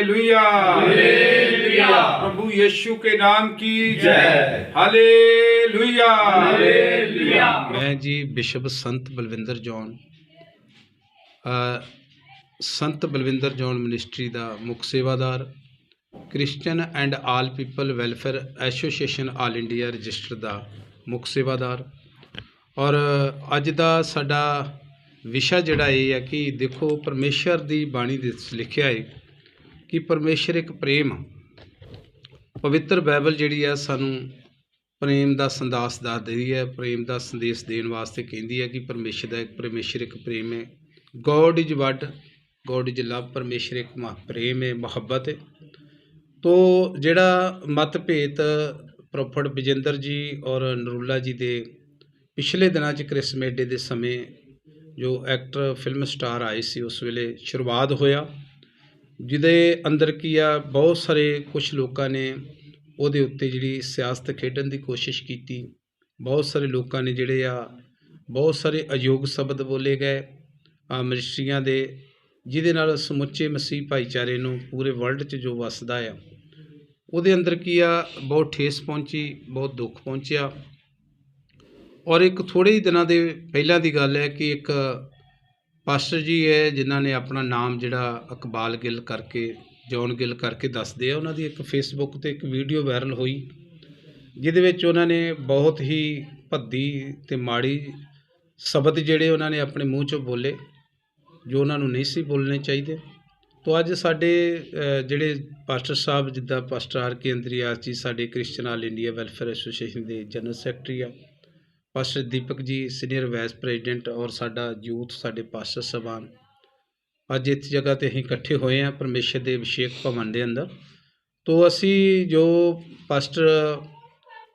Hallelujah hallelujah. प्रभु यीशु के नाम की जय। Hallelujah hallelujah. ਮੈਂ ਜੀ ਬਿਸ਼ਪ ਸੰਤ ਬਲਵਿੰਦਰ ਜੌਨ ਅ, ਸੰਤ ਬਲਵਿੰਦਰ ਜੌਨ ਮਿਨਿਸਟਰੀ ਦਾ ਮੁੱਖ ਸੇਵਾਦਾਰ Christian and all people welfare association all India register ਦਾ ਮੁੱਖ ਸੇਵਾਦਾਰ ਔਰ ਅੱਜ ਦਾ ਸਾਡਾ ਵਿਸ਼ਾ ਜਿਹੜਾ ਇਹ ਹੈ ਕਿ ਦੇਖੋ ਪਰਮੇਸ਼ਰ ਦੀ ਬਾਣੀ ਦੇ ਵਿੱਚ ਲਿਖਿਆ ਹੈ ਕਿ ਪਰਮੇਸ਼ਰ ਇੱਕ ਪ੍ਰੇਮ ਆ। ਪਵਿੱਤਰ ਬਾਈਬਲ ਜਿਹੜੀ ਆ ਸਾਨੂੰ ਪ੍ਰੇਮ ਦਾ ਸੰਦਾਸ ਦੱਸ ਰਹੀ ਹੈ, ਪ੍ਰੇਮ ਦਾ ਸੰਦੇਸ਼ ਦੇਣ ਵਾਸਤੇ ਕਹਿੰਦੀ ਹੈ ਕਿ ਪਰਮੇਸ਼ਰ ਦਾ ਇੱਕ ਪਰਮੇਸ਼ਰ ਇੱਕ ਪ੍ਰੇਮ ਹੈ। God is good God is love ਪਰਮੇਸ਼ਰ ਇੱਕ ਮਹਾ ਪ੍ਰੇਮ ਹੈ, ਮੁਹੱਬਤ ਹੈ। ਤੋ ਜਿਹੜਾ ਮਤਭੇਦ ਪ੍ਰੋਫਟ ਵਿਜੇਂਦਰ ਜੀ ਔਰ ਨਰੂਲਾ ਜੀ ਦੇ ਪਿਛਲੇ ਦਿਨਾਂ 'ਚ ਕ੍ਰਿਸਮੇਡੇ ਦੇ ਸਮੇਂ ਜੋ ਐਕਟਰ, ਫਿਲਮ ਸਟਾਰ ਆਏ ਸੀ, ਉਸ ਵੇਲੇ ਸ਼ੁਰੂਆਤ ਹੋਇਆ। ਜਿਹਦੇ ਅੰਦਰ ਕੀ ਆ, ਬਹੁਤ ਸਾਰੇ ਕੁਝ ਲੋਕਾਂ ਨੇ ਉਹਦੇ ਉੱਤੇ ਜਿਹੜੀ ਸਿਆਸਤ ਖੇਡਣ ਦੀ ਕੋਸ਼ਿਸ਼ ਕੀਤੀ। ਬਹੁਤ ਸਾਰੇ ਲੋਕਾਂ ਨੇ ਜਿਹੜੇ ਆ, ਬਹੁਤ ਸਾਰੇ ਅਯੋਗ ਸ਼ਬਦ ਬੋਲੇ ਗਏ ਆ ਮਿਨਿਸਟਰੀਆਂ ਦੇ, ਜਿਹਦੇ ਨਾਲ ਸਮੁੱਚੇ ਮਸੀਹ ਭਾਈਚਾਰੇ ਨੂੰ ਪੂਰੇ ਵਰਲਡ 'ਚ ਜੋ ਵੱਸਦਾ ਆ, ਉਹਦੇ ਅੰਦਰ ਕੀ ਆ, ਬਹੁਤ ਠੇਸ ਪਹੁੰਚੀ, ਬਹੁਤ ਦੁੱਖ ਪਹੁੰਚਿਆ। ਔਰ ਇੱਕ ਥੋੜੇ ਹੀ ਦਿਨਾਂ ਦੇ ਪਹਿਲਾਂ ਦੀ ਗੱਲ ਹੈ ਕਿ ਇੱਕ ਪਾਸਟਰ ਜੀ ਹੈ ਜਿਨ੍ਹਾਂ ਨੇ ਆਪਣਾ ਨਾਮ ਜਿਹੜਾ ਇਕਬਾਲ ਗਿੱਲ ਕਰਕੇ ਜੌਨ ਗਿੱਲ ਕਰਕੇ ਦੱਸਦੇ ਆ, ਉਹਨਾਂ ਦੀ ਇੱਕ ਫੇਸਬੁੱਕ ਤੇ ਇੱਕ ਵੀਡੀਓ ਵਾਇਰਲ ਹੋਈ, ਜਿਹਦੇ ਵਿੱਚ ਉਹਨਾਂ ਨੇ ਬਹੁਤ ਹੀ ਭੱਦੀ ਤੇ ਮਾੜੀ ਸ਼ਬਦ ਜਿਹੜੇ ਉਹਨਾਂ ਨੇ ਆਪਣੇ ਮੂੰਹ ਚੋਂ ਬੋਲੇ, ਜੋ ਉਹਨਾਂ ਨੂੰ ਨਹੀਂ ਸੀ ਬੋਲਣੇ ਚਾਹੀਦੇ। ਤੋਂ ਅੱਜ ਸਾਡੇ ਜਿਹੜੇ ਪਾਸਟਰ ਸਾਹਿਬ, ਜਿੱਦਾਂ ਪਾਸਟਰ ਆਰ ਕੇ ਅੰਦਰੀਆਸ ਜੀ ਸਾਡੇ Christian all India welfare association ਦੇ ਜਨਰਲ ਸੈਕਟਰੀ ਆ pastor Deepak ji senior vice president ਔਰ ਸਾਡਾ ਯੂਥ ਸਾਡੇ ਪਾਸਟਰ ਸਭਾਨ। ਅੱਜ ਇਸ ਜਗ੍ਹਾ ਤੇ ਅਸੀਂ ਇਕੱਠੇ ਹੋਏ ਹਾਂ ਪਰਮੇਸ਼ਰ ਦੇ ਅਭਿਸ਼ੇਕ ਭਵਨ ਦੇ ਅੰਦਰ। ਤੋਂ ਅਸੀਂ ਜੋ ਪਾਸਟਰ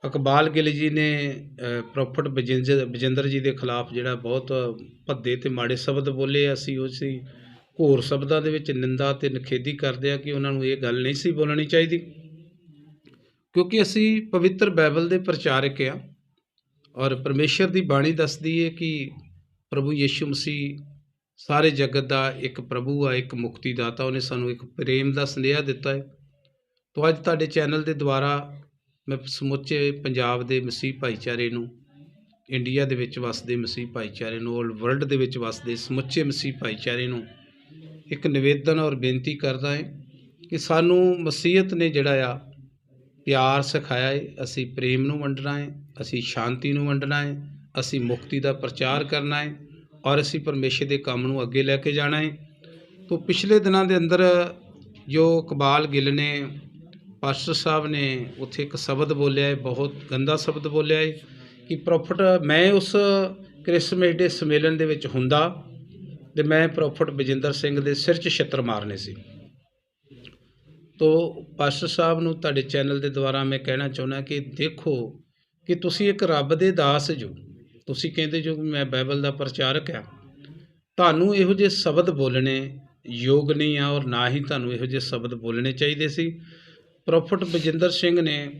ਇਕਬਾਲ ਗਿੱਲ ਜੀ ਨੇ ਪ੍ਰੋਫਟ ਬਜਿੰਦਰ ਬਜਿੰਦਰ ਜੀ ਦੇ ਖਿਲਾਫ ਜਿਹੜਾ ਬਹੁਤ ਭੱਦੇ ਤੇ ਮਾੜੇ ਸ਼ਬਦ ਬੋਲੇ, ਅਸੀਂ ਉਹ ਉਸੇ ਘੋਰ ਸ਼ਬਦਾਂ ਦੇ ਵਿੱਚ ਨਿੰਦਾ ਤੇ ਨਖੇਦੀ ਕਰਦੇ ਆ ਕਿ ਉਹਨਾਂ ਨੂੰ ਇਹ ਗੱਲ ਨਹੀਂ ਸੀ ਬੋਲਣੀ ਚਾਹੀਦੀ। ਕਿਉਂਕਿ ਅਸੀਂ ਪਵਿੱਤਰ ਬਾਈਬਲ ਦੇ ਪ੍ਰਚਾਰਕ ਆ ਔਰ ਪਰਮੇਸ਼ਰ ਦੀ ਬਾਣੀ ਦੱਸਦੀ ਹੈ ਕਿ ਪ੍ਰਭੂ ਯੀਸ਼ੂ ਮਸੀਹ ਸਾਰੇ ਜਗਤ ਦਾ ਇੱਕ ਪ੍ਰਭੂ ਆ, ਇੱਕ ਮੁਕਤੀ ਦਾਤਾ ਉਹਨੇ ਸਾਨੂੰ ਇੱਕ ਪ੍ਰੇਮ ਦਾ ਸੰਦੇਸ਼ ਦਿੱਤਾ ਹੈ ਤੋਂ ਅੱਜ ਤੁਹਾਡੇ ਚੈਨਲ ਦੇ ਦੁਆਰਾ ਮੈਂ ਸਮੁੱਚੇ ਪੰਜਾਬ ਦੇ ਮਸੀਹ ਭਾਈਚਾਰੇ ਨੂੰ, ਇੰਡੀਆ ਦੇ ਵਿੱਚ ਵਸਦੇ ਮਸੀਹ ਭਾਈਚਾਰੇ ਨੂੰ ਔਰ ਵਰਲਡ ਦੇ ਵਿੱਚ ਵਸਦੇ ਸਮੁੱਚੇ ਮਸੀਹ ਭਾਈਚਾਰੇ ਨੂੰ ਇੱਕ ਨਿਵੇਦਨ ਔਰ ਬੇਨਤੀ ਕਰਦਾ ਹੈ ਕਿ ਸਾਨੂੰ ਮਸੀਹਤ ਨੇ ਜਿਹੜਾ ਆ, ਪਿਆਰ ਸਿਖਾਇਆ ਹੈ ਅਸੀਂ ਪ੍ਰੇਮ ਨੂੰ ਵੰਡਣਾ ਹੈ ਅਸੀਂ ਸ਼ਾਂਤੀ ਨੂੰ ਵੰਡਣਾ ਹੈ, ਅਸੀਂ ਮੁਕਤੀ ਦਾ ਪ੍ਰਚਾਰ ਕਰਨਾ ਹੈ ਔਰ ਅਸੀਂ ਪਰਮੇਸ਼ਰ ਦੇ ਕੰਮ ਨੂੰ ਅੱਗੇ ਲੈ ਕੇ ਜਾਣਾ ਹੈ। ਤੋਂ ਪਿਛਲੇ ਦਿਨਾਂ ਦੇ ਅੰਦਰ ਜੋ ਕਬਾਲ ਗਿੱਲ ਨੇ, ਪਾਸਟਰ ਸਾਹਿਬ ਨੇ ਉੱਥੇ ਇੱਕ ਸ਼ਬਦ ਬੋਲਿਆ ਹੈ, ਬਹੁਤ ਗੰਦਾ ਸ਼ਬਦ ਬੋਲਿਆ ਹੈ ਕਿ ਪ੍ਰੋਫਟ, ਮੈਂ ਉਸ ਕ੍ਰਿਸਮਸ ਡੇ ਸੰਮੇਲਨ ਦੇ ਵਿੱਚ ਹੁੰਦਾ ਤੇ ਮੈਂ ਪ੍ਰੋਫਟ ਬਜਿੰਦਰ ਸਿੰਘ ਦੇ ਸਿਰ 'ਚ ਛਿੱਤਰ ਮਾਰਨੇ ਸੀ। ਤੋ ਪਾਸਟਰ ਸਾਹਿਬ ਨੂੰ ਤੁਹਾਡੇ ਚੈਨਲ ਦੇ ਦੁਆਰਾ ਮੈਂ ਕਹਿਣਾ ਚਾਹੁੰਦਾ ਕਿ ਦੇਖੋ ਕਿ ਤੁਸੀਂ ਇੱਕ ਰੱਬ ਦੇ ਦਾਸ ਜੋ। ਤੁਸੀਂ ਕਹਿੰਦੇ ਜੋ ਮੈਂ ਬਾਈਬਲ ਦਾ ਪ੍ਰਚਾਰਕ ਆ ਤੁਹਾਨੂੰ ਇਹੋ ਜਿਹੇ ਸ਼ਬਦ ਬੋਲਣੇ ਯੋਗ ਨਹੀਂ ਆ ਔਰ ਨਾ ਹੀ ਤੁਹਾਨੂੰ ਇਹੋ ਜਿਹੇ ਸ਼ਬਦ ਬੋਲਣੇ ਚਾਹੀਦੇ ਸੀ। ਪ੍ਰੋਫਟ ਬਜਿੰਦਰ ਸਿੰਘ ਨੇ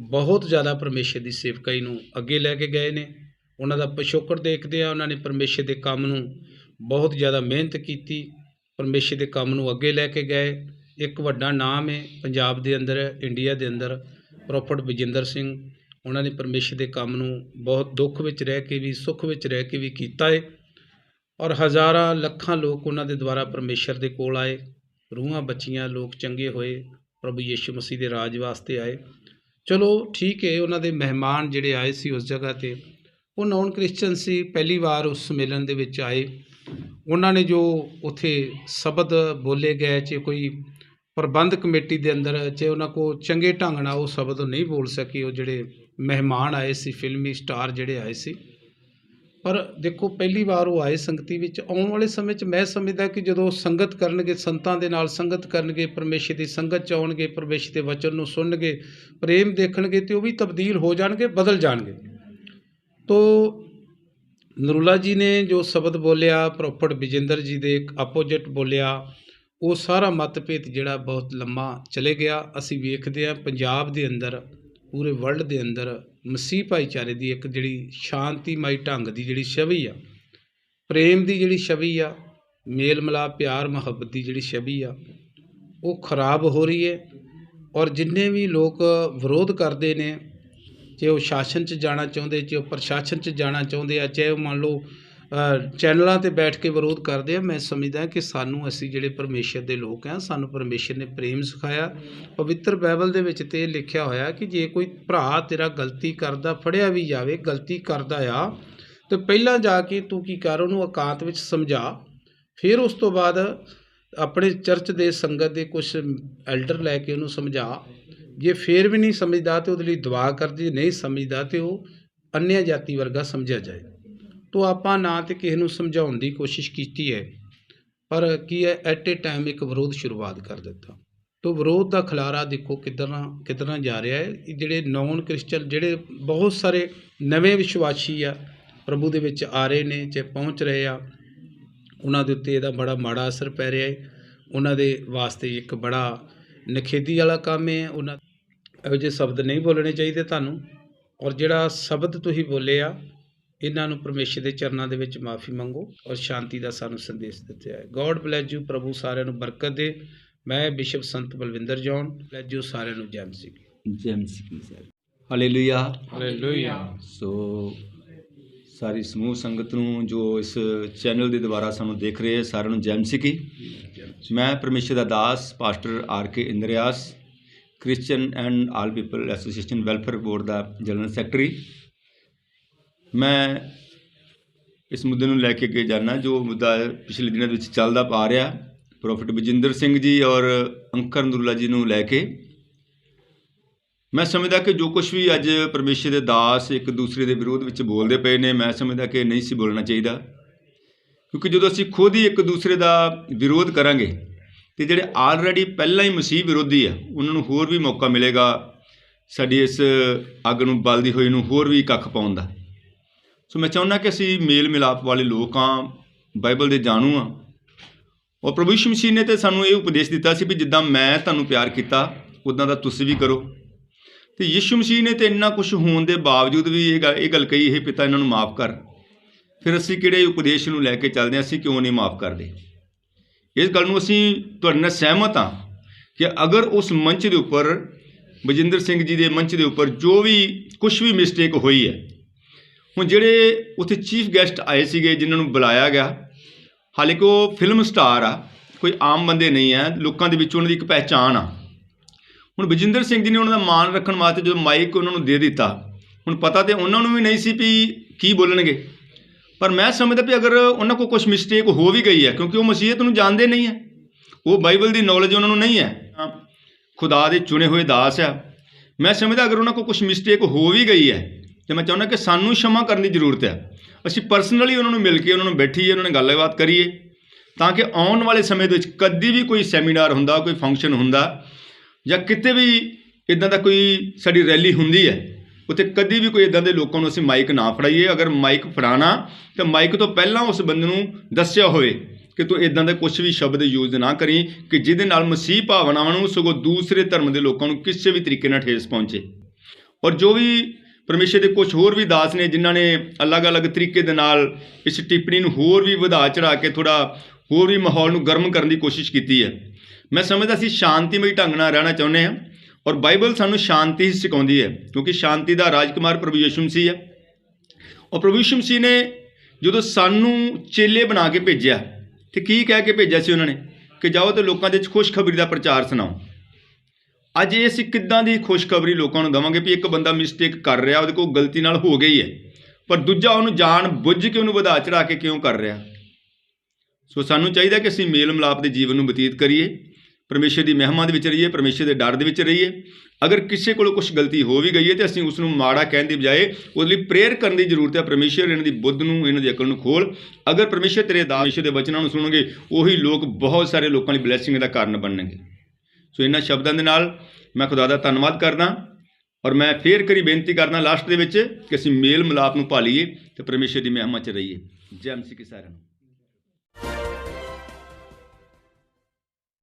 ਬਹੁਤ ਜ਼ਿਆਦਾ ਪਰਮੇਸ਼ਰ ਦੀ ਸੇਵਕਾਈ ਨੂੰ ਅੱਗੇ ਲੈ ਕੇ ਗਏ ਨੇ। ਉਹਨਾਂ ਦਾ ਪਿਛੋਕੜ ਦੇਖਦੇ ਆ, ਉਹਨਾਂ ਨੇ ਪਰਮੇਸ਼ਰ ਦੇ ਕੰਮ ਨੂੰ ਬਹੁਤ ਜ਼ਿਆਦਾ ਮਿਹਨਤ ਕੀਤੀ। ਪਰਮੇਸ਼ਰ ਦੇ ਕੰਮ ਨੂੰ ਅੱਗੇ ਲੈ ਕੇ ਗਏ। ਇੱਕ ਵੱਡਾ ਨਾਮ ਹੈ ਪੰਜਾਬ ਦੇ ਅੰਦਰ, ਇੰਡੀਆ ਦੇ ਅੰਦਰ ਪ੍ਰੋਫਟ ਬਜਿੰਦਰ ਸਿੰਘ। ਉਹਨਾਂ ਨੇ ਪਰਮੇਸ਼ਰ ਦੇ ਕੰਮ ਨੂੰ ਬਹੁਤ ਦੁੱਖ ਵਿੱਚ ਰਹਿ ਕੇ ਵੀ, ਸੁੱਖ ਵਿੱਚ ਰਹਿ ਕੇ ਵੀ ਕੀਤਾ ਹੈ ਔਰ ਹਜ਼ਾਰਾਂ ਲੱਖਾਂ ਲੋਕ ਉਹਨਾਂ ਦੇ ਦੁਆਰਾ ਪਰਮੇਸ਼ਰ ਦੇ ਕੋਲ ਆਏ। ਰੂਹਾਂ ਬੱਚੀਆਂ, ਲੋਕ ਚੰਗੇ ਹੋਏ। ਪ੍ਰਭੂ ਯੀਸ਼ੂ ਮਸੀਹ ਦੇ ਰਾਜ ਵਾਸਤੇ ਆਏ। ਚਲੋ ਠੀਕ ਹੈ ਉਹਨਾਂ ਦੇ ਮਹਿਮਾਨ ਜਿਹੜੇ ਆਏ ਸੀ ਉਸ ਜਗ੍ਹਾ ਤੇ। ਉਹ ਨੌਨ ਕ੍ਰਿਸਚੀਅਨ ਸੀ, ਪਹਿਲੀ ਵਾਰ ਉਸ ਸੰਮੇਲਨ ਦੇ ਵਿੱਚ ਆਏ। ਉਹਨਾਂ ਨੇ ਜੋ ਉਥੇ ਸ਼ਬਦ ਬੋਲੇ ਗਏ ਚ ਕੋਈ ਪ੍ਰਬੰਧ ਕਮੇਟੀ ਦੇ ਅੰਦਰ ਚ ਉਹਨਾਂ ਕੋ ਚੰਗੇ ਢੰਗ ਨਾਲ ਉਹ ਸ਼ਬਦ ਨਹੀਂ ਬੋਲ ਸਕੇ, ਉਹ ਜਿਹੜੇ ਮਹਿਮਾਨ ਆਏ ਸੀ, ਫਿਲਮੀ ਸਟਾਰ ਜਿਹੜੇ ਆਏ ਸੀ। ਪਰ ਦੇਖੋ, ਪਹਿਲੀ ਵਾਰ ਉਹ ਆਏ ਸੰਗਤੀ ਵਿੱਚ। ਆਉਣ ਵਾਲੇ ਸਮੇਂ 'ਚ ਮੈਂ ਸਮਝਦਾ ਕਿ ਜਦੋਂ ਸੰਗਤ ਕਰਨਗੇ, ਸੰਤਾਂ ਦੇ ਨਾਲ ਸੰਗਤ ਕਰਨਗੇ ਪਰਮੇਸ਼ਰ ਦੀ ਸੰਗਤ 'ਚ ਆਉਣਗੇ ਪਰਮੇਸ਼ਰ ਦੇ ਵਚਨ ਨੂੰ ਸੁਣਨਗੇ, ਪ੍ਰੇਮ ਦੇਖਣਗੇ, ਤੇ ਉਹ ਵੀ ਤਬਦੀਲ ਹੋ ਜਾਣਗੇ, ਬਦਲ ਜਾਣਗੇ। ਤੋ ਨਰੂਲਾ ਜੀ ਨੇ ਜੋ ਸ਼ਬਦ ਬੋਲਿਆ ਪ੍ਰੋਫਟ ਵਿਜੇਂਦਰ ਜੀ ਦੇ ਆਪੋਜੀਟ ਬੋਲਿਆ, ਉਹ ਸਾਰਾ ਮਤਭੇਦ ਜਿਹੜਾ ਬਹੁਤ ਲੰਮਾ ਚਲੇ ਗਿਆ। ਅਸੀਂ ਵੇਖਦੇ ਹਾਂ ਪੰਜਾਬ ਦੇ ਅੰਦਰ ਪੂਰੇ ਵਰਲਡ ਦੇ ਅੰਦਰ ਮਸੀਹ ਭਾਈਚਾਰੇ ਦੀ ਇੱਕ ਜਿਹੜੀ ਸ਼ਾਂਤੀਮਈ ਢੰਗ ਦੀ ਜਿਹੜੀ ਛਵੀ ਆ, ਪ੍ਰੇਮ ਦੀ ਜਿਹੜੀ ਛਵੀ ਆ, ਮੇਲ ਮਿਲਾਪ, ਪਿਆਰ, ਮੁਹੱਬਤ ਦੀ ਜਿਹੜੀ ਛਵੀ ਆ, ਉਹ ਖਰਾਬ ਹੋ ਰਹੀ ਹੈ ਔਰ ਜਿੰਨੇ ਵੀ ਲੋਕ ਵਿਰੋਧ ਕਰਦੇ ਨੇ ਜੇ ਉਹ ਸ਼ਾਸਨ 'ਚ ਜਾਣਾ ਚਾਹੁੰਦੇ ਜੇ ਉਹ ਪ੍ਰਸ਼ਾਸਨ 'ਚ ਜਾਣਾ ਚਾਹੁੰਦੇ ਆ, ਚਾਹੇ ਉਹ ਮੰਨ ਲਓ ਚੈਨਲਾਂ ਤੇ ਬੈਠ ਕੇ ਵਿਰੋਧ ਕਰਦੇ ਆ। ਮੈਂ ਸਮਝਦਾ ਕਿ ਸਾਨੂੰ ਅਸੀਂ ਜਿਹੜੇ ਪਰਮੇਸ਼ਰ ਦੇ ਲੋਕ ਆ, ਸਾਨੂੰ ਪਰਮੇਸ਼ਰ ਨੇ ਪ੍ਰੇਮ ਸਿਖਾਇਆ। ਪਵਿੱਤਰ ਬਾਈਬਲ ਦੇ ਵਿੱਚ ਤੇ ਇਹ ਲਿਖਿਆ ਹੋਇਆ ਕਿ ਜੇ ਕੋਈ ਭਰਾ ਤੇਰਾ ਗਲਤੀ ਕਰਦਾ, ਫੜਿਆ ਵੀ ਜਾਵੇ, ਗਲਤੀ ਕਰਦਾ ਆ, ਤੇ ਪਹਿਲਾਂ ਜਾ ਕੇ ਤੂੰ ਕੀ ਕਰ, ਉਹਨੂੰ ਇਕਾਂਤ ਵਿੱਚ ਸਮਝਾ। ਫਿਰ ਉਸ ਤੋਂ ਬਾਅਦ ਆਪਣੇ ਚਰਚ ਦੇ ਸੰਗਤ ਦੇ ਕੁਝ ਐਲਡਰ ਲੈ ਕੇ ਉਹਨੂੰ ਸਮਝਾ। ਜੇ ਫੇਰ ਵੀ ਨਹੀਂ ਸਮਝਦਾ ਤੇ ਉਹਦੇ ਲਈ ਦੁਆ ਕਰਦੀ, ਨਹੀਂ ਸਮਝਦਾ ਤੇ ਉਹ ਅੰਨਿਆ ਜਾਤੀ ਵਰਗਾ ਸਮਝਿਆ ਜਾਏ। ਤੋ ਆਪਾਂ ਨਾ ਤੇ ਕਿਸੇ ਨੂੰ ਸਮਝਾਉਣ ਦੀ ਕੋਸ਼ਿਸ਼ ਕੀਤੀ ਹੈ। ਪਰ ਕੀ ਹੈ ਐਟ ਏ ਟਾਈਮ ਇੱਕ ਵਿਰੋਧ ਸ਼ੁਰੂਆਤ ਕਰ ਦਿੱਤਾ। ਤੋ ਵਿਰੋਧ ਦਾ ਖਲਾਰਾ ਦੇਖੋ ਕਿੱਦਾਂ ਕਿੱਦਾਂ ਜਾ ਰਿਹਾ ਹੈ। ਜਿਹੜੇ ਨੌਨ ਕ੍ਰਿਸਚਨ ਜਿਹੜੇ ਬਹੁਤ ਸਾਰੇ ਨਵੇਂ ਵਿਸ਼ਵਾਸੀ ਆ, ਪ੍ਰਭੂ ਦੇ ਵਿੱਚ ਆ ਰਹੇ ਨੇ ਜੇ ਪਹੁੰਚ ਰਹੇ ਆ, ਉਹਨਾਂ ਦੇ ਉੱਤੇ ਇਹਦਾ ਬੜਾ ਮਾੜਾ ਅਸਰ ਪੈ ਰਿਹਾ ਹੈ। ਉਹਨਾਂ ਦੇ ਵਾਸਤੇ ਇੱਕ ਬੜਾ ਨਖੇਦੀ ਵਾਲਾ ਕੰਮ ਹੈ। ਉਹਨਾਂ ਇਹੋ ਜਿਹੇ ਸ਼ਬਦ ਨਹੀਂ ਬੋਲਣੇ ਚਾਹੀਦੇ ਤੁਹਾਨੂੰ। ਔਰ ਜਿਹੜਾ ਸ਼ਬਦ ਤੁਸੀਂ ਬੋਲੇ ਆ ਇਹਨਾਂ ਨੂੰ ਪਰਮੇਸ਼ਰ ਦੇ ਚਰਨਾਂ ਦੇ ਵਿੱਚ ਮਾਫੀ ਮੰਗੋ ਔਰ ਸ਼ਾਂਤੀ ਦਾ ਸਾਨੂੰ ਸੰਦੇਸ਼ ਦਿੱਤਾ ਹੈ ਗੋਡ ਬlesਸ ਯੂ ਪ੍ਰਭੂ ਸਾਰਿਆਂ ਨੂੰ ਬਰਕਤ ਦੇ। ਮੈਂ bishop Sant Balwinder John bless you ਸਾਰਿਆਂ ਨੂੰ ਜੈ ਮਸੀਹ। ਕੀ ਜੇਮਸ ਕੀ ਸਰ ਹਾਲੇਲੂਇਆ ਹਾਲੇਲੂਇਆ ਸੋ ਸਾਰੀ ਸਮੂਹ ਸੰਗਤ ਨੂੰ ਜੋ ਇਸ ਚੈਨਲ ਦੇ ਦੁਆਰਾ ਸਾਨੂੰ ਦੇਖ ਰਹੇ ਹੈ ਸਾਰਿਆਂ ਨੂੰ ਜੈ ਮਸੀਹ ਕੀ। ਮੈਂ ਪਰਮੇਸ਼ਰ ਦਾ ਦਾਸ pastor R K Indrias Christian and all people association welfare board the general secretary ਮੈਂ ਇਸ ਮੁੱਦੇ ਨੂੰ ਲੈ ਕੇ ਅੱਗੇ ਜਾਣਾ ਜੋ ਮੁੱਦਾ ਪਿਛਲੇ ਦਿਨਾਂ ਦੇ ਵਿੱਚ ਚੱਲਦਾ ਪਾ ਰਿਹਾ, ਪ੍ਰੋਫੈਟ ਬਜਿੰਦਰ ਸਿੰਘ ਜੀ ਔਰ ਅੰਕਰ ਨੁਰਲਾ ਜੀ ਨੂੰ ਲੈ ਕੇ। ਮੈਂ ਸਮਝਦਾ ਕਿ ਜੋ ਕੁਝ ਵੀ ਅੱਜ ਪਰਮੇਸ਼ਰ ਦੇ ਦਾਸ ਇੱਕ ਦੂਸਰੇ ਦੇ ਵਿਰੋਧ ਵਿੱਚ ਬੋਲਦੇ ਪਏ ਨੇ, ਮੈਂ ਸਮਝਦਾ ਕਿ ਨਹੀਂ ਸੀ ਬੋਲਣਾ ਚਾਹੀਦਾ। ਕਿਉਂਕਿ ਜਦੋਂ ਅਸੀਂ ਖੁਦ ਹੀ ਇੱਕ ਦੂਸਰੇ ਦਾ ਵਿਰੋਧ ਕਰਾਂਗੇ, ਤੇ ਜਿਹੜੇ ਆਲਰੇਡੀ ਪਹਿਲਾਂ ਹੀ ਮਸੀਹ ਵਿਰੋਧੀ ਆ, ਉਹਨਾਂ ਨੂੰ ਹੋਰ ਵੀ ਮੌਕਾ ਮਿਲੇਗਾ ਸਾਡੀ ਇਸ ਅੱਗ ਨੂੰ ਬਲਦੀ ਹੋਈ ਨੂੰ ਹੋਰ ਵੀ ਕੱਖ ਪਾਉਣ ਦਾ। ਸੋ ਮੈਂ ਚਾਹੁੰਦਾ ਕਿ ਅਸੀਂ ਮੇਲ ਮਿਲਾਪ ਵਾਲੇ ਲੋਕ ਹਾਂ, ਬਾਈਬਲ ਦੇ ਜਾਣੂ ਹਾਂ। ਔਰ ਪ੍ਰਭੂ ਯਿਸੂ ਮਸੀਹ ਨੇ ਤੇ ਸਾਨੂੰ ਇਹ ਉਪਦੇਸ਼ ਦਿੱਤਾ ਸੀ ਵੀ ਜਿੱਦਾਂ ਮੈਂ ਤੁਹਾਨੂੰ ਪਿਆਰ ਕੀਤਾ ਉਦਾਂ ਦਾ ਤੁਸੀਂ ਵੀ ਕਰੋ। ਤੇ ਯਿਸੂ ਮਸੀਹ ਨੇ ਤੇ ਇੰਨਾ ਕੁਝ ਹੋਣ ਦੇ ਬਾਵਜੂਦ ਵੀ ਇਹ ਗੱਲ ਇਹ ਗੱਲ ਕਹੀ, ਇਹ ਪਿਤਾ ਇਹਨਾਂ ਨੂੰ ਮਾਫ ਕਰ। ਫਿਰ ਅਸੀਂ ਕਿਹੜੇ ਉਪਦੇਸ਼ ਨੂੰ ਲੈ ਕੇ ਚੱਲਦੇ ਹਾਂ, ਅਸੀਂ ਕਿਉਂ ਨਹੀਂ ਮਾਫ ਕਰਦੇ? ਇਸ ਗੱਲ ਨੂੰ ਅਸੀਂ ਤੁਹਾਡੇ ਨਾਲ ਸਹਿਮਤ ਹਾਂ ਕਿ ਅਗਰ ਉਸ ਮੰਚ ਦੇ ਉੱਪਰ ਬਜਿੰਦਰ ਸਿੰਘ ਜੀ ਦੇ ਮੰਚ ਦੇ ਉੱਪਰ ਜੋ ਵੀ ਕੁਝ ਵੀ ਮਿਸਟੇਕ ਹੋਈ ਹੈ ਹੁਣ ਜਿਹੜੇ ਉੱਥੇ ਚੀਫ ਗੈਸਟ ਆਏ ਸੀਗੇ, ਜਿਨ੍ਹਾਂ ਨੂੰ ਬੁਲਾਇਆ ਗਿਆ, ਹਾਲੇ ਕਿ ਉਹ ਫਿਲਮ ਸਟਾਰ ਆ, ਕੋਈ ਆਮ ਬੰਦੇ ਨਹੀਂ ਆ, ਲੋਕਾਂ ਦੇ ਵਿੱਚ ਉਹਨਾਂ ਦੀ ਇੱਕ ਪਹਿਚਾਣ ਆ। ਹੁਣ ਬਜਿੰਦਰ ਸਿੰਘ ਜੀ ਨੇ ਉਹਨਾਂ ਦਾ ਮਾਣ ਰੱਖਣ ਵਾਸਤੇ ਜਦੋਂ ਮਾਈਕ ਉਹਨਾਂ ਨੂੰ ਦੇ ਦਿੱਤਾ, ਹੁਣ ਪਤਾ ਤੇ ਉਹਨਾਂ ਨੂੰ ਵੀ ਨਹੀਂ ਸੀ ਵੀ ਕੀ ਬੋਲਣਗੇ। ਪਰ ਮੈਂ ਸਮਝਦਾ ਵੀ ਅਗਰ ਉਹਨਾਂ ਕੋਲ ਕੁਝ ਮਿਸਟੇਕ ਹੋ ਵੀ ਗਈ ਹੈ, ਕਿਉਂਕਿ ਉਹ ਮਸੀਹਤ ਨੂੰ ਜਾਣਦੇ ਨਹੀਂ ਹੈ ਉਹ ਬਾਈਬਲ ਦੀ ਨੌਲੇਜ ਉਹਨਾਂ ਨੂੰ ਨਹੀਂ ਹੈ। ਖੁਦਾ ਦੇ ਚੁਣੇ ਹੋਏ ਦਾਸ ਆ। ਮੈਂ ਸਮਝਦਾ ਅਗਰ ਉਹਨਾਂ ਕੋਲ ਕੁਝ ਮਿਸਟੇਕ ਹੋ ਵੀ ਗਈ ਹੈ ਤੇ ਮੈਂ ਚਾਹੁੰਦਾ ਕਿ ਸਾਨੂੰ ਸ਼ਮਾ ਕਰਨ ਦੀ ਜ਼ਰੂਰਤ ਹੈ। ਅਸੀਂ ਪਰਸਨਲੀ ਉਹਨਾਂ ਨੂੰ ਮਿਲ ਕੇ ਉਹਨਾਂ ਨੂੰ ਬੈਠੀਏ, ਉਹਨਾਂ ਨਾਲ ਗੱਲਬਾਤ ਕਰੀਏ, ਤਾਂ ਕਿ ਆਉਣ ਵਾਲੇ ਸਮੇਂ ਦੇ ਵਿੱਚ ਕਦੀ ਵੀ ਕੋਈ ਸੈਮੀਨਾਰ ਹੁੰਦਾ, ਕੋਈ ਫੰਕਸ਼ਨ ਹੁੰਦਾ, ਜਾਂ ਕਿਤੇ ਵੀ ਇਦਾਂ ਦਾ ਕੋਈ ਸਾਡੀ ਰੈਲੀ ਹੁੰਦੀ ਹੈ, ਉੱਥੇ ਕਦੀ ਵੀ ਕੋਈ ਇਦਾਂ ਦੇ ਲੋਕਾਂ ਨੂੰ ਅਸੀਂ ਮਾਈਕ ਨਾ ਫੜਾਈਏ। ਅਗਰ ਮਾਈਕ ਫੜਾਣਾ ਤਾਂ ਮਾਈਕ ਤੋਂ ਪਹਿਲਾਂ ਉਸ ਬੰਦੇ ਨੂੰ ਦੱਸਿਆ ਹੋਵੇ ਕਿ ਤੂੰ ਇਦਾਂ ਦਾ ਕੁਝ ਵੀ ਸ਼ਬਦ ਯੂਜ਼ ਨਾ ਕਰੀ, ਕਿ ਜਿਹਦੇ ਨਾਲ ਮਸੀਹ ਭਾਵਨਾਵਾਂ ਨੂੰ ਸਗੋਂ ਦੂਸਰੇ ਧਰਮ ਦੇ ਲੋਕਾਂ ਨੂੰ ਕਿਸੇ ਵੀ ਤਰੀਕੇ ਨਾਲ ਠੇਸ ਪਹੁੰਚੇ। ਔਰ ਜੋ ਵੀ ਪਰਮੇਸ਼ਰ ਦੇ ਕੁਝ ਹੋਰ ਵੀ ਦਾਸ ਨੇ ਜਿਨ੍ਹਾਂ ਨੇ ਅਲੱਗ-ਅਲੱਗ ਤਰੀਕੇ ਦੇ ਨਾਲ ਇਸ ਟਿੱਪਣੀ ਨੂੰ ਹੋਰ ਵੀ ਵਧਾ ਚੜਾ ਕੇ ਥੋੜਾ ਹੋਰ ਵੀ ਮਾਹੌਲ ਨੂੰ ਗਰਮ ਕਰਨ ਦੀ ਕੋਸ਼ਿਸ਼ ਕੀਤੀ ਹੈ। ਮੈਂ ਸਮਝਦਾ ਸੀ ਸ਼ਾਂਤੀਮਈ ਢੰਗ ਨਾਲ ਰਹਿਣਾ ਚਾਹੁੰਦੇ ਹਾਂ ਔਰ ਬਾਈਬਲ ਸਾਨੂੰ ਸ਼ਾਂਤੀ ਹੀ ਸਿਖਾਉਂਦੀ ਹੈ ਕਿਉਂਕਿ ਸ਼ਾਂਤੀ ਦਾ ਰਾਜਕੁਮਾਰ ਪ੍ਰਭੂ ਯਿਸੂ ਮਸੀਹ ਹੈ। ਔਰ ਪ੍ਰਭੂ ਯਿਸੂ ਮਸੀਹ ਨੇ ਜਦੋਂ ਸਾਨੂੰ ਚੇਲੇ ਬਣਾ ਕੇ ਭੇਜਿਆ ਤੇ ਕੀ ਕਹਿ ਕੇ ਭੇਜਿਆ ਸੀ ਉਹਨਾਂ ਨੇ? ਕਿ ਜਾਓ ਤੇ ਲੋਕਾਂ ਦੇ ਵਿੱਚ ਖੁਸ਼ਖਬਰੀ ਦਾ ਪ੍ਰਚਾਰ ਸੁਣਾਓ। ਅੱਜ ਇਹ ਅਸੀਂ ਕਿੱਦਾਂ ਦੀ ਖੁਸ਼ਖਬਰੀ ਲੋਕਾਂ ਨੂੰ ਦਵਾਂਗੇ ਵੀ ਇੱਕ ਬੰਦਾ ਮਿਸਟੇਕ ਕਰ ਰਿਹਾ, ਉਹਦੇ ਕੋਲ ਗਲਤੀ ਨਾਲ ਹੋ ਗਈ ਹੈ, ਪਰ ਦੂਜਾ ਉਹਨੂੰ ਜਾਣ ਬੁੱਝ ਕੇ ਉਹਨੂੰ ਵਧਾ ਚੜਾ ਕੇ ਕਿਉਂ ਕਰ ਰਿਹਾ? ਸੋ ਸਾਨੂੰ ਚਾਹੀਦਾ ਕਿ ਅਸੀਂ ਮੇਲ ਮਿਲਾਪ ਦੇ ਜੀਵਨ ਨੂੰ ਬਤੀਤ ਕਰੀਏ, ਪਰਮੇਸ਼ਰ ਦੀ ਮਹਿਮਾ ਦੇ ਵਿੱਚ ਰਹੀਏ, ਪਰਮੇਸ਼ਰ ਦੇ ਡਰ ਦੇ ਵਿੱਚ ਰਹੀਏ। ਅਗਰ ਕਿਸੇ ਕੋਲੋਂ ਕੁਝ ਗਲਤੀ ਹੋ ਵੀ ਗਈ ਹੈ ਤੇ ਅਸੀਂ ਉਸ ਨੂੰ ਮਾੜਾ ਕਹਿਣ ਦੀ ਬਜਾਏ ਉਹਦੇ ਲਈ ਪ੍ਰੇਅਰ ਕਰਨ ਦੀ ਜ਼ਰੂਰਤ ਹੈ, ਪਰਮੇਸ਼ਰ ਇਹਨਾਂ ਦੀ ਬੁੱਧ ਨੂੰ, ਇਹਨਾਂ ਦੀ ਅਕਲ ਨੂੰ ਖੋਲ ਅਗਰ ਪਰਮੇਸ਼ਰ ਤੇਰੇ ਦਾਸ ਦੇ ਵਚਨਾਂ ਨੂੰ ਸੁਣੋਗੇ ਉਹੀ ਲੋਕ ਬਹੁਤ ਸਾਰੇ ਲੋਕਾਂ ਲਈ ਬਲੇਸਿੰਗ ਦਾ ਕਾਰਨ ਬਣਨਗੇ। ਸੋ ਇਹਨਾਂ ਸ਼ਬਦਾਂ ਦੇ ਨਾਲ ਮੈਂ ਖੁਦਾ ਦਾ ਧੰਨਵਾਦ ਕਰਦਾ ਔਰ ਮੈਂ ਫੇਰ ਕਰੀ ਬੇਨਤੀ ਕਰਦਾ ਲਾਸਟ ਦੇ ਵਿੱਚ ਕਿ ਅਸੀਂ ਮੇਲ ਮਿਲਾਪ ਨੂੰ ਭਾਲੀਏ ਤੇ ਪਰਮੇਸ਼ਰ ਦੀ ਮਹਿਮਾ 'ਚ ਰਹੀਏ। ਜੈ ਮਸੀਹ ਕੀ ਸਾਰਿਆਂ ਨੂੰ।